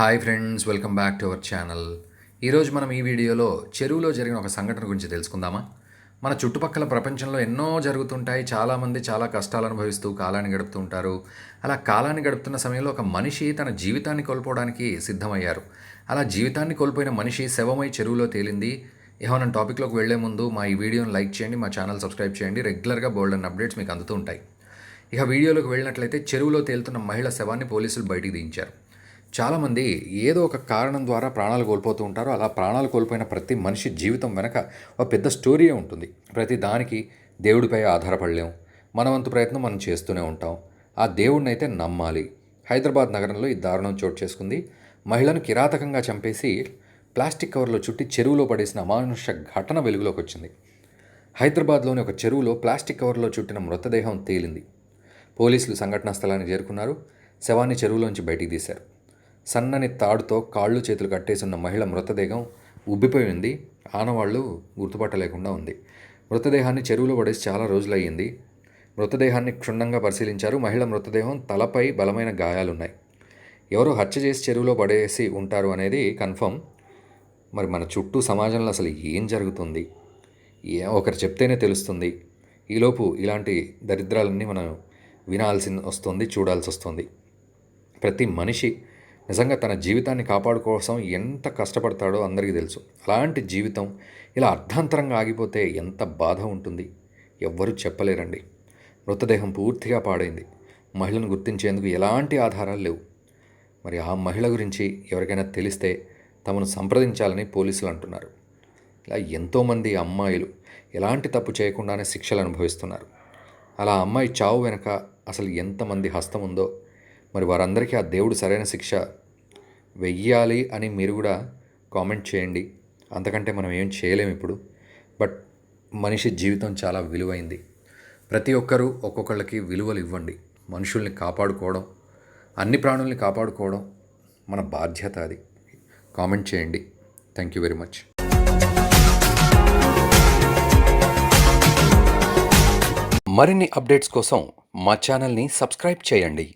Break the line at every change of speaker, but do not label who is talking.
Hi friends welcome back to our channel. ఈరోజు మనం ఈ వీడియోలో చెరువులో జరిగిన ఒక సంఘటన గురించి తెలుసుకుందామా? మన చుట్టుపక్కల ప్రపంచంలో ఎన్నో జరుగుతుంటాయి. చాలామంది చాలా కష్టాలు అనుభవిస్తూ కాలాన్ని గడుపుతూ ఉంటారు. అలా కాలాన్ని గడుపుతున్న సమయంలో ఒక మనిషి తన జీవితాన్ని కోల్పోవడానికి సిద్ధమయ్యారు. అలా జీవితాన్ని కోల్పోయిన మనిషి శవమై చెరువులో తేలింది. ఏమైనా టాపిక్లోకి వెళ్ళే ముందు మా ఈ వీడియోని లైక్ చేయండి మా ఛానల్ సబ్స్క్రైబ్ చేయండి. రెగ్యులర్గా బోల్డ్ అండ్ అప్డేట్స్ మీకు అందుతూ ఉంటాయి. ఇక వీడియోలోకి వెళ్ళినట్లయితే చెరువులో తేలుతున్న మహిళ శవాన్ని పోలీసులు బయటికి దించారు. చాలామంది ఏదో ఒక కారణం ద్వారా ప్రాణాలు కోల్పోతూ ఉంటారు. అలా ప్రాణాలు కోల్పోయిన ప్రతి మనిషి జీవితం వెనక ఒక పెద్ద స్టోరీయే ఉంటుంది. ప్రతి దానికి దేవుడిపై ఆధారపడలేం. మనవంతు ప్రయత్నం మనం చేస్తూనే ఉంటాం. ఆ దేవుడిని అయితే నమ్మాలి. హైదరాబాద్ నగరంలో ఈ దారుణం చోటు చేసుకుంది. మహిళను కిరాతకంగా చంపేసి ప్లాస్టిక్ కవర్లో చుట్టి చెరువులో పడేసిన అమానుష ఘటన వెలుగులోకి వచ్చింది. హైదరాబాద్లోని ఒక చెరువులో ప్లాస్టిక్ కవర్లో చుట్టిన మృతదేహం తేలింది. పోలీసులు సంఘటనా స్థలానికి చేరుకున్నారు. శవాన్ని చెరువులోంచి బయటికి తీశారు. సన్నని తాడుతో కాళ్ళు చేతులు కట్టేసున్న మహిళ మృతదేహం ఉబ్బిపోయి ఉంది. ఆనవాళ్ళు గుర్తుపట్టలేకుండా ఉంది. మృతదేహాన్ని చెరువులో పడేసి చాలా రోజులయ్యింది. మృతదేహాన్ని క్షుణ్ణంగా పరిశీలించారు. మహిళ మృతదేహం తలపై బలమైన గాయాలున్నాయి. ఎవరో హత్య చేసి చెరువులో పడేసి ఉంటారు అనేది కన్ఫర్మ్. మరి మన చుట్టూ సమాజంలో అసలు ఏం జరుగుతుంది? ఏ ఒకరు చెప్తేనే తెలుస్తుంది. ఈలోపు ఇలాంటి దరిద్రాలన్నీ మనం వినాల్సి వస్తుంది చూడాల్సి వస్తుంది. ప్రతి మనిషి నిజంగా తన జీవితాన్ని కాపాడుకోసం ఎంత కష్టపడతాడో అందరికీ తెలుసు. అలాంటి జీవితం ఇలా అర్ధాంతరంగా ఆగిపోతే ఎంత బాధ ఉంటుంది? ఎవ్వరూ చెప్పలేరండి. మృతదేహం పూర్తిగా పాడైంది. మహిళను గుర్తించేందుకు ఎలాంటి ఆధారాలు లేవు. మరి ఆ మహిళ గురించి ఎవరికైనా తెలిస్తే తమను సంప్రదించాలని పోలీసులు అంటున్నారు. ఇలా ఎంతోమంది అమ్మాయిలు ఎలాంటి తప్పు చేయకుండానే శిక్షలు అనుభవిస్తున్నారు. అలా అమ్మాయి చావు వెనక అసలు ఎంతమంది హస్తం ఉందో మరి వారందరికీ ఆ దేవుడు సరైన శిక్ష వెయ్యాలి అని మీరు కూడా కామెంట్ చేయండి. అంతకంటే మనం ఏం చేయలేము ఇప్పుడు. బట్ మనిషి జీవితం చాలా విలువైంది. ప్రతి ఒక్కరూ ఒక్కొక్కళ్ళకి విలువలు ఇవ్వండి. మనుషుల్ని కాపాడుకోవడం అన్ని ప్రాణుల్ని కాపాడుకోవడం మన బాధ్యత అది. కామెంట్ చేయండి. థ్యాంక్ యూ వెరీ మచ్
మరిన్ని అప్డేట్స్ కోసం మా ఛానల్ని సబ్స్క్రైబ్ చేయండి.